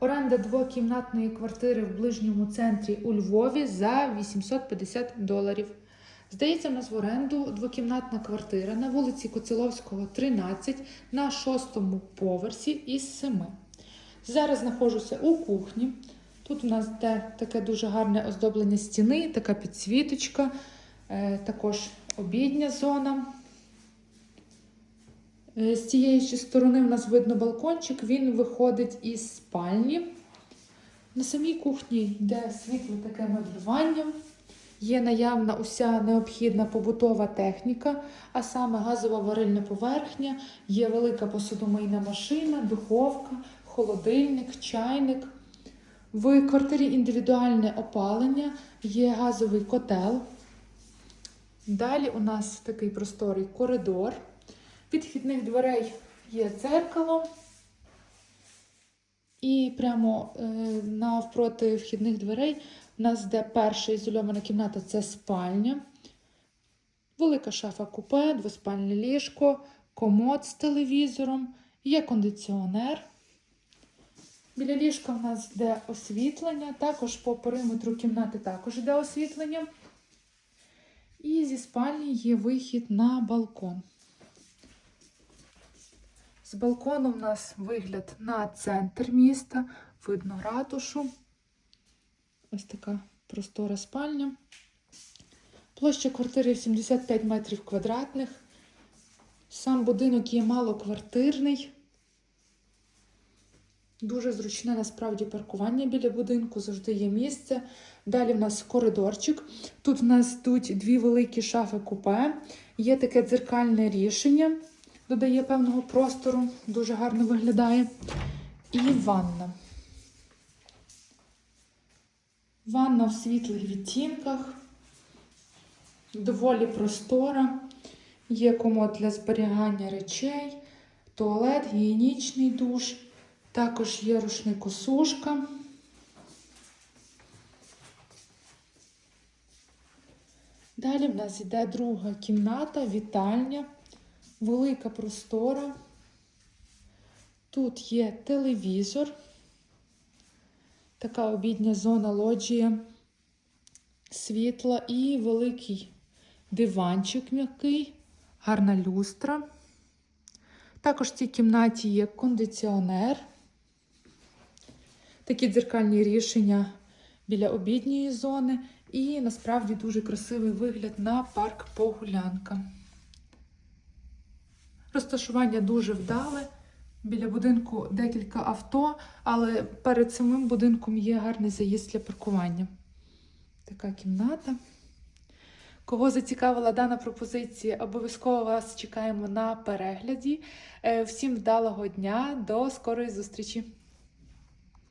Оренда двокімнатної квартири в ближньому центрі у Львові за 850 доларів. Здається, в нас в оренду двокімнатна квартира на вулиці Коцеловського, 13 на шостому поверсі із 7. Зараз знаходжуся у кухні. Тут у нас де таке дуже гарне оздоблення стіни, така підсвіточка, е, також обідня зона. Е, З цієї ж сторони в нас видно балкончик, він виходить із спальні. На самій кухні йде світле таке меблювання. Є наявна уся необхідна побутова техніка, а саме газова варильна поверхня, є велика посудомийна машина, духовка, холодильник, чайник. В квартирі індивідуальне опалення, є газовий котел. Далі у нас такий просторий коридор. Від вхідних дверей є дзеркало. І прямо е, навпроти вхідних дверей у нас де перша ізольована кімната це спальня. Велика шафа купе, двоспальне ліжко, комод з телевізором, є кондиціонер. Біля ліжка в нас йде освітлення, також по периметру кімнати також йде освітлення. І зі спальні є вихід на балкон. З балкону в нас вигляд на центр міста, видно ратушу. Ось така простора спальня. Площа квартири 75 метрів квадратних. Сам будинок є малоквартирний. Дуже зручне насправді паркування біля будинку, завжди є місце. Далі в нас коридорчик. Тут в нас йдуть дві великі шафи купе. Є таке дзеркальне рішення, додає певного простору, дуже гарно виглядає. І ванна. Ванна в світлих відтінках, доволі простора. Є комод для зберігання речей, туалет, гігієнічний душ. Також є рушникосушка. Далі в нас йде друга кімната, вітальня, велика простора. Тут є телевізор, така обідня зона лоджія, світла і великий диванчик м'який, гарна люстра. Також в цій кімнаті є кондиціонер. Такі дзеркальні рішення біля обідньої зони. І насправді дуже красивий вигляд на парк Погулянка. Розташування дуже вдале. Біля будинку декілька авто, але перед самим будинком є гарний заїзд для паркування. Така кімната. Кого зацікавила дана пропозиція, обов'язково вас чекаємо на перегляді. Е, Всім вдалого дня, до скорої зустрічі!